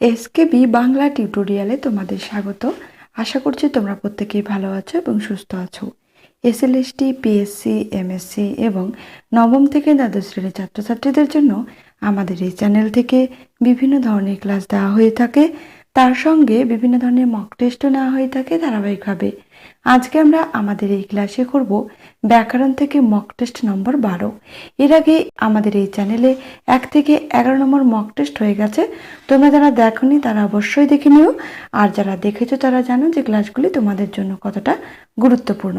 SKB Bangla টিউটোরিয়ালে তোমাদের স্বাগত। আশা করছি তোমরা প্রত্যেকেই ভালো আছো এবং সুস্থ আছো। এসএলএসটি পিএসসি এমএসসি এবং নবম থেকে দ্বাদশ শ্রেণির ছাত্রছাত্রীদের জন্য আমাদের এই চ্যানেল থেকে বিভিন্ন ধরনের ক্লাস দেওয়া হয়ে থাকে। তার সঙ্গে বিভিন্ন ধরনের মক টেস্টও নেওয়া হয়ে থাকে ধারাবাহিকভাবে। আজকে আমরা আমাদের এই ক্লাসে করব ব্যাকরণ থেকে মক টেস্ট নম্বর বারো। এর আগে আমাদের এই চ্যানেলে এক থেকে এগারো নম্বর মক টেস্ট হয়ে গেছে। তোমরা যারা দেখোনি তারা অবশ্যই দেখে নিও। আর যারা দেখেছ তারা জানো যে ক্লাসগুলি তোমাদের জন্য কতটা গুরুত্বপূর্ণ।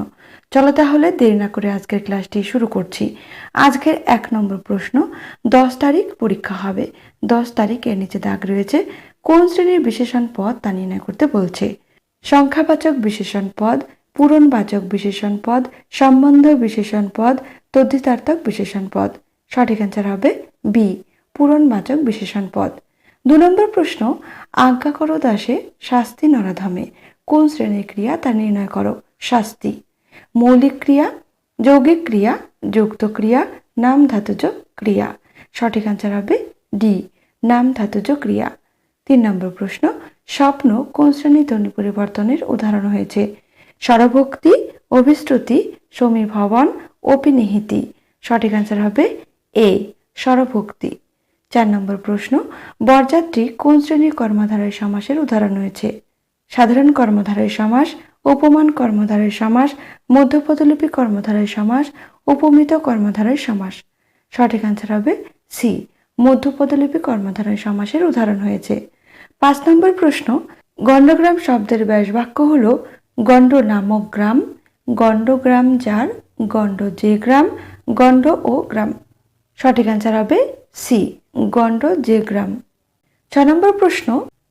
চলো তাহলে দেরি না করে আজকের ক্লাসটি শুরু করছি। আজকের এক নম্বর প্রশ্ন, দশ তারিখ পরীক্ষা হবে। দশ তারিখ এর নিচে দাগ রয়েছে। কোন শ্রেণির বিশেষণ পদ তা নির্ণয় করতে বলছে। সংখ্যাবাচক বিশেষণ পদ, পূরণবাচক বিশেষণ পদ, সম্বন্ধ বিশেষণ পদ তদ্ধিতার্থক বিশেষণ পদ। সঠিক অ্যান্সার হবে বি পূরণবাচক বিশেষণ পদ। দু নম্বর প্রশ্ন আজ্ঞা করো দাসে শাস্তি নরাধামে কোন শ্রেণির ক্রিয়া তা নির্ণয় করো? শাস্তি। মৌলিক ক্রিয়া, যৌগিক ক্রিয়া, যুক্ত ক্রিয়া নাম ধাতুজ ক্রিয়া। সঠিক অ্যান্সার হবে ডি নাম ধাতুজ ক্রিয়া। নম্বর প্রশ্ন, স্বপ্ন কোন শ্রেণির ধ্বনি পরিবর্তনের উদাহরণ হয়েছে? স্বরভক্তি, অভিশ্রুতি সমীভবন অপিনিহিতি। সঠিক অ্যান্সার হবে এ স্বরভক্তি। চার নম্বর প্রশ্ন, বরযাত্রী কোন শ্রেণির কর্মধারয় সমাসের উদাহরণ হয়েছে? সাধারণ কর্মধারয় সমাস, উপমান কর্মধারয় সমাস, মধ্যপদলিপি কর্মধারয় সমাস, উপমিত কর্মধারয় সমাস। সঠিক অ্যান্সার হবে সি মধ্যপদলিপি কর্মধারয় সমাসের উদাহরণ হয়েছে। পাঁচ নম্বর প্রশ্ন, গণ্ডগ্রাম শব্দের ব্যাস বাক্য হল গণ্ড নামক গ্রাম গণ্ডগ্রাম যার, গণ্ড যে গ্রাম, গণ্ড ও গ্রাম। সঠিক অ্যান্সার হবে সি গণ্ড যে গ্রাম। ছ নম্বর প্রশ্ন,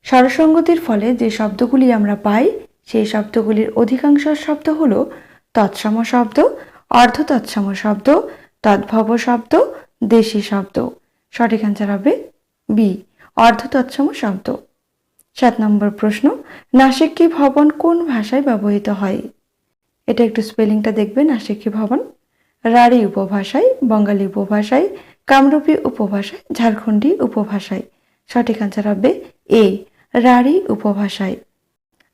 স্বরসঙ্গতির ফলে যে শব্দগুলি আমরা পাই, সেই শব্দগুলির অধিকাংশ শব্দ হল তৎসম শব্দ অর্ধ তৎসম শব্দ, তদ্ভব শব্দ, দেশি শব্দ। সঠিক অ্যান্সার হবে বি অর্ধ তৎসম শব্দ। সাত নম্বর প্রশ্ন নাসিক্কি ভবন কোন ভাষায় ব্যবহৃত হয়? এটা একটু স্পেলিংটা দেখবে নাসিক্কি ভবন। রাঢ়ী উপভাষায়, বঙ্গালী উপভাষায়, কামরূপী উপভাষায়, ঝাড়খণ্ডী উপভাষায়। সঠিক আনসার হবে এ রাঢ়ী উপভাষায়।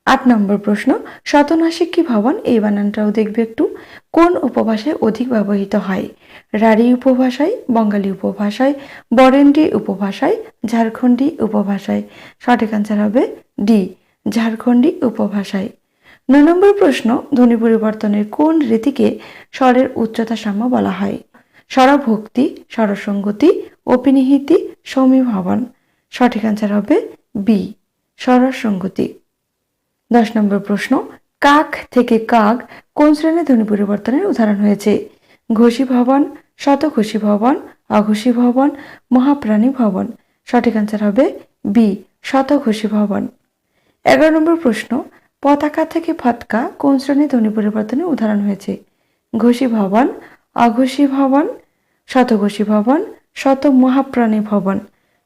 আট নম্বর প্রশ্ন শতনাসিক্কি ভবন এই বানানটাও দেখবে একটু। কোন উপভাষায় অধিক ব্যবহৃত হয়? রাঢ়ী উপভাষায়, বঙ্গালী উপভাষায়, বরেন্দ্রী উপভাষায়, ঝাড়খণ্ডী উপভাষায়? সঠিক অ্যান্সার হবে ডি ঝাড়খণ্ডী উপভাষায়। নয় নম্বর প্রশ্ন, ধ্বনি পরিবর্তনের কোন রীতিকে স্বরের উচ্চতা সাম্য বলা হয়? স্বরভক্তি, স্বরসঙ্গতি, অপিনিহিতি, সমীভবন। সঠিক অ্যান্সার হবে বি স্বরসঙ্গতি। দশ নম্বর প্রশ্ন, কাক থেকে কাক কোন শ্রেণির ধ্বনি পরিবর্তনের উদাহরণ হয়েছে? ঘোষী ভবন, শতঘোষী ভবন, অঘোষী ভবন, মহাপ্রাণী ভবন। সঠিক অ্যান্সার হবে বি শতঘোষী ভবন। এগারো নম্বর প্রশ্ন, পতাকা থেকে ফতকা কোন শ্রেণির ধ্বনি পরিবর্তনের উদাহরণ হয়েছে? ঘোষী ভবন, অঘোষী ভবন, শতঘোষী ভবন, শত মহাপ্রাণী ভবন।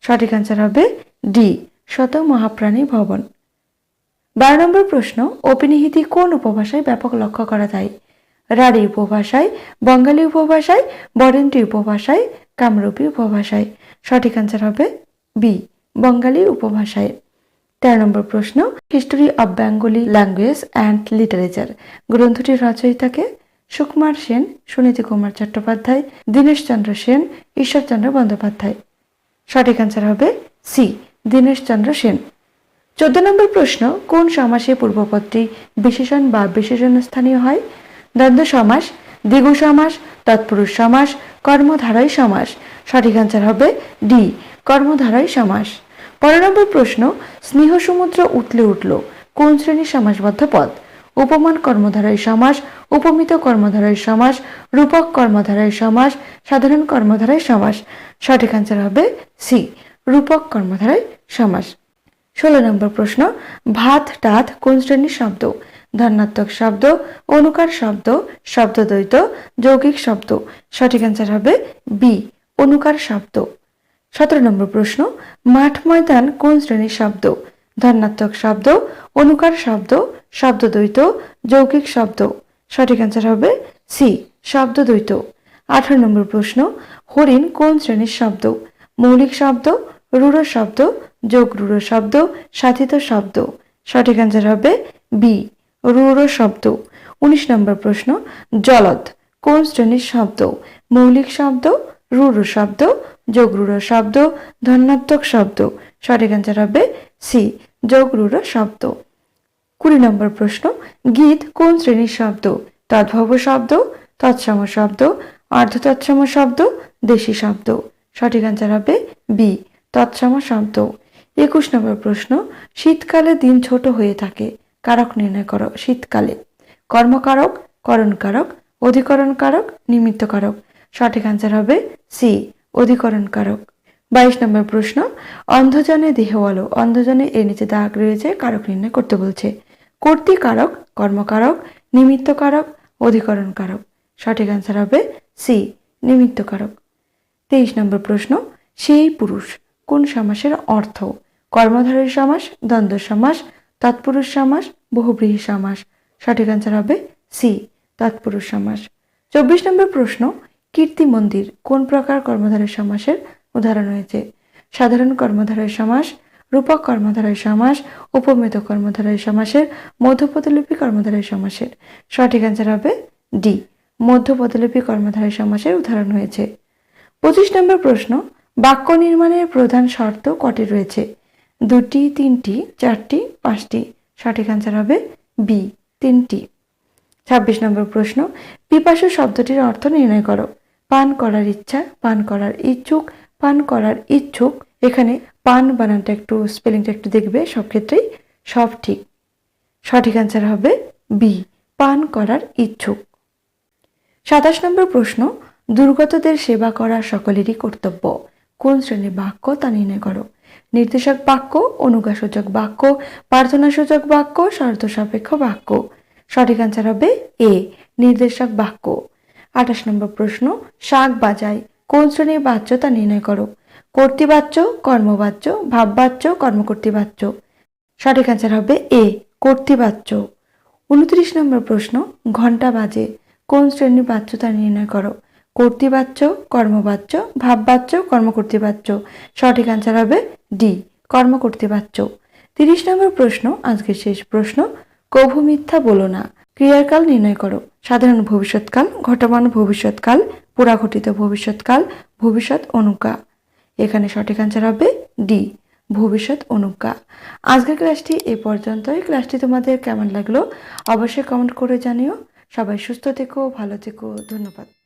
সঠিক অ্যান্সার হবে ডি শত মহাপ্রাণী ভবন। বারো নম্বর প্রশ্ন, অপিনিহিতি কোন উপভাষায় ব্যাপক লক্ষ্য করা যায়? রাঢ়ী উপভাষায়, বঙ্গালী উপভাষায়, বরেন্দ্রী উপভাষায়, কামরূপী উপভাষায়? সঠিক অ্যান্সার হবে বি বঙ্গালী উপভাষায়। তেরো নম্বর প্রশ্ন history of Bengali language and literature গ্রন্থটির রচয়িতাকে সুকুমার সেন, সুনীতি কুমার চট্টোপাধ্যায়, দীনেশচন্দ্র সেন, ঈশ্বরচন্দ্র বন্দ্যোপাধ্যায়। সঠিক অ্যান্সার হবে সি দীনেশচন্দ্র সেন। চোদ্দ নম্বর প্রশ্ন, কোন সমাসে পূর্বপদটি বিশেষণ বা বিশেষণ স্থানীয় হয়? দ্বন্দ্ব সমাস, দ্বিগু সমাস, তৎপুরুষ সমাস, কর্মধারয় সমাস। সঠিক অ্যান্সার হবে ডি কর্মধারয় সমাস। পনেরো নম্বর প্রশ্ন, স্নেহ সমুদ্র উতলে উঠল, কোন শ্রেণির সমাসবদ্ধ পদ? উপমান কর্মধারয় সমাস, উপমিত কর্মধারয় সমাস, রূপক কর্মধারয় সমাস, সাধারণ কর্মধারয় সমাস। সঠিক অ্যান্সার হবে সি রূপক কর্মধারয় সমাস। ষোলো নম্বর প্রশ্ন, ভাত টাত কোন শ্রেণির শব্দ? ধনাত্মক শব্দ, অনুকার শব্দ, শব্দদ্বৈত, যৌগিক শব্দ। সঠিক অ্যান্সার হবে বি অনুকার শব্দ। সতেরো নম্বর প্রশ্ন, মাঠ ময়দান কোন শ্রেণির শব্দ? ধনাত্মক শব্দ, অনুকার শব্দ, শব্দদ্বৈত, যৌগিক শব্দ। সঠিক অ্যান্সার হবে সি শব্দদ্বৈত। আঠারো নম্বর প্রশ্ন, হরিণ কোন শ্রেণির শব্দ? মৌলিক শব্দ রূঢ় শব্দ, যোগ রুড়ো শব্দ সাথিত শব্দ। সঠিক অ্যান্সার হবে বি রুড়ো শব্দ। উনিশ নম্বর প্রশ্ন, জলদ, কোন শ্রেণির শব্দ? মৌলিক শব্দ রুড়ো শব্দ, যোগ রুড়ো শব্দ ধন্যাত্মক শব্দ। সঠিক অ্যান্সার হবে সি যোগ রুড়ো শব্দ। কুড়ি নম্বর প্রশ্ন, গীত কোন শ্রেণির শব্দ? তদ্ভব শব্দ, তৎসম শব্দ, অর্ধতৎসম শব্দ, দেশি শব্দ। সঠিক অ্যান্সার হবে বি তৎসম শব্দ একুশ নম্বর প্রশ্ন, শীতকালে দিন ছোট হয়ে থাকে, কারক নির্ণয় করো, শীতকালে। কর্মকারক, করণকারক, অধিকরণকারক নিমিত্তকারক সঠিক অ্যান্সার হবে সি অধিকরণকারক। বাইশ নম্বর প্রশ্ন, অন্ধজনে দেহ বলো অন্ধজনে এর নিচে দাগ রয়েছে, কারক নির্ণয় করতে বলছে। কর্তৃকারক, কর্মকারক নিমিত্তকারক অধিকরণকারক। সঠিক অ্যান্সার হবে সি নিমিত্তকারক তেইশ নম্বর প্রশ্ন, সেই পুরুষ কোন সমাসের অর্থ? কর্মধারী সমাস, দ্বন্দ্ব সমাস, তৎপুরুষ সমাস, বহুব্রীহি সমাস। সঠিক অ্যান্সার হবে সি তৎপুরুষ সমাস। চব্বিশ নম্বর প্রশ্ন, কীর্তি মন্দির কোন প্রকার কর্মধারী সমাসের উদাহরণ হয়েছে? সাধারণ কর্মধারয় সমাস, রূপক কর্মধারয় সমাস, উপমেত কর্মধারয় সমাসের, মধ্যপদলিপি কর্মধারয় সমাসের। সঠিক অ্যান্সার হবে ডি মধ্যপদলিপি কর্মধারয় সমাসের উদাহরণ হয়েছে। পঁচিশ নম্বর প্রশ্ন বাক্য নির্মাণের প্রধান শর্ত কটি রয়েছে? দুটি, তিনটি, চারটি, পাঁচটি। সঠিক অ্যান্সার হবে বি, তিনটি। ছাব্বিশ নম্বর প্রশ্ন, পিপাসু শব্দটির অর্থ নির্ণয় করো। পান করার ইচ্ছা, পান করার ইচ্ছুক, পান করার ইচ্ছুক। এখানে পান বানানটা একটু, স্পেলিংটা একটু দেখবে, সব ক্ষেত্রেই সব ঠিক। সঠিক অ্যান্সার হবে বি, পান করার ইচ্ছুক। সাতাশ নম্বর প্রশ্ন, দুর্গতদের সেবা করা সকলেরই কর্তব্য। কোন শ্রেণির বাক্য তা নির্ণয় করো। নির্দেশক বাক্য অনুগাসূচক বাক্য, প্রার্থনাসূচক বাক্য শর্ত সাপেক্ষ বাক্য। সঠিক অ্যান্সার হবে এ নির্দেশক বাক্য। আঠাশ নম্বর প্রশ্ন, শাক বাজায়, কোন শ্রেণির বাচ্য তা নির্ণয় করো? কর্তৃবাচ্য, কর্মবাচ্য, ভাববাচ্য, কর্মকর্তৃবাচ্য। সঠিক অ্যান্সার হবে এ কর্তৃবাচ্য। উনত্রিশ নম্বর প্রশ্ন ঘণ্টা বাজে, কোন শ্রেণির বাচ্য তা নির্ণয় করো? কর্তৃবাচ্য, কর্মবাচ্য, ভাববাচ্য, কর্মকর্তৃবাচ্য। সঠিক অ্যান্সার হবে ডি কর্মকর্তৃবাচ্য। তিরিশ নম্বর প্রশ্ন, আজকের শেষ প্রশ্ন, কভু মিথ্যা বলো না। ক্রিয়াকাল নির্ণয় করো। সাধারণ ভবিষ্যৎকাল, ঘটমান ভবিষ্যৎকাল, পুরাঘটিত ভবিষ্যৎকাল, ভবিষ্যৎ অনুজ্ঞা। এখানে সঠিক অ্যান্সার হবে ডি ভবিষ্যৎ অনুজ্ঞা। আজকের ক্লাসটি এ পর্যন্তই। ক্লাসটি তোমাদের কেমন লাগল? অবশ্যই কমেন্ট করে জানিও। সবাই সুস্থ থেকো, ভালো থেকো। ধন্যবাদ।